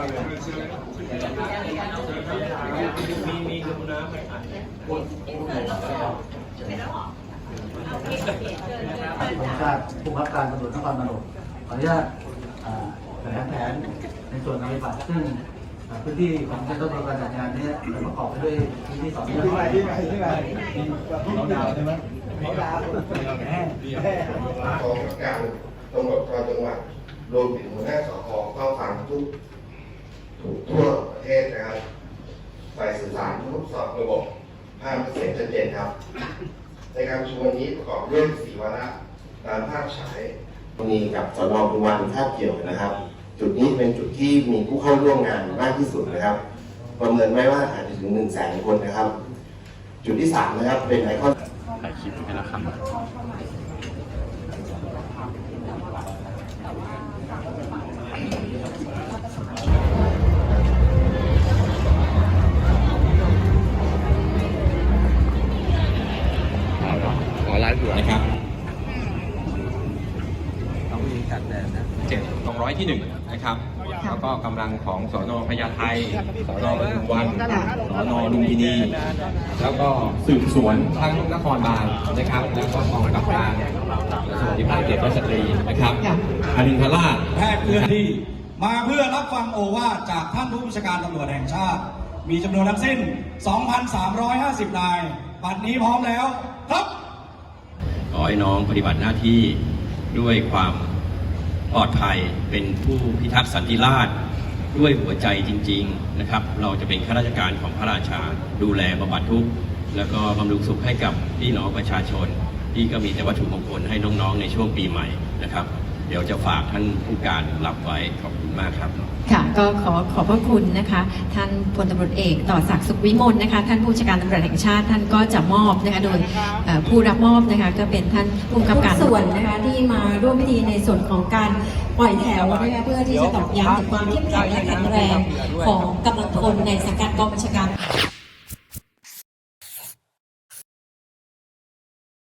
ผมทราบผู้บับการตำรวจนครปฐมขออนุญาตแถลงแผนในส่วนปฏิบัติซึ่งพื้นที่ของการต้นการจัดงานเนี้ประกอบไปด้วยพื้นที่สองที่ไหนที่ไหนที่ไหนเขาดาวใช่ไหมเขาดาวแม่แม่กองการตำรวจจังหวัดรวมถึงหัวหน้าสคเข้าฟังทุก ทุกทั่วประเทศนะครับฝ่ายสื่อสารทดสอบระบบภาพเสียงชัดเจนครับ ในการประชุมวันนี้ประกอบด้วยสีวาระตามภาพฉายมีกับสนบุวันภาพเกี่ยวนะครับ จุดนี้เป็นจุดที่มีผู้เข้าร่วมงานมากที่สุดนะครับ ประเมินไว้ว่าอาจจะถึงหนึ่งแสนคนนะครับ จุดที่สามนะครับเป็นไอคอนถ่ายคลิปให้นะครับ นนะครับต้องมีกัดแดดนะเจ็ดกองร้อยที่หนึ่งนะครับ แล้วก็กำลังของสอนอพญาไทสอนอปทุมวันสอนอลุมพินี แล้วก็สืบสวนทั้งนครบาลนะครับ แล้วก็กองกำกับการสวัสดิภาพเด็กและสตรีนะครับอรินทราชแพทย์เคลื่อนที่มาเพื่อรับฟังโอวาทจากท่านผู้บัญชาการตำรวจแห่งชาติ มีจำนวนทั้งสิ้น 2,350 นาย บัดนี้พร้อมแล้วครับ ขอให้น้องปฏิบัติหน้าที่ด้วยความปลอดภัยเป็นผู้พิทักษ์สันติราษฎร์ด้วยหัวใจจริง ๆนะครับ เราจะเป็นข้าราชการของพระราชาดูแลบำบัดทุกข์แล้วก็บำรุงสุขให้กับพี่น้องประชาชน ที่ก็มีแต่วัตถุมงคลให้น้องๆ ในช่วงปีใหม่นะครับ เดี๋ยวจะฝากท่านผู้การรับไว้ขอบคุณมากครับ ก็ขอขอบพระคุณนะคะ ท่านพลตำรวจเอกต่อศักดิ์สุขวิมลนะคะ ท่านผู้จัดการตำรวจแห่งชาติ ท่านก็จะมอบนะคะ โดยเอ่อผู้รับมอบนะคะ ก็เป็นท่านผู้กำกับการ ส่วนนะคะที่มาร่วมพิธีในส่วนของการปล่อยแถวนะคะเพื่อที่จะตอกย้ำถึงความเข้มแข็งและแข็งแรงของกำลังพลในสังกัดกองบัญชาการ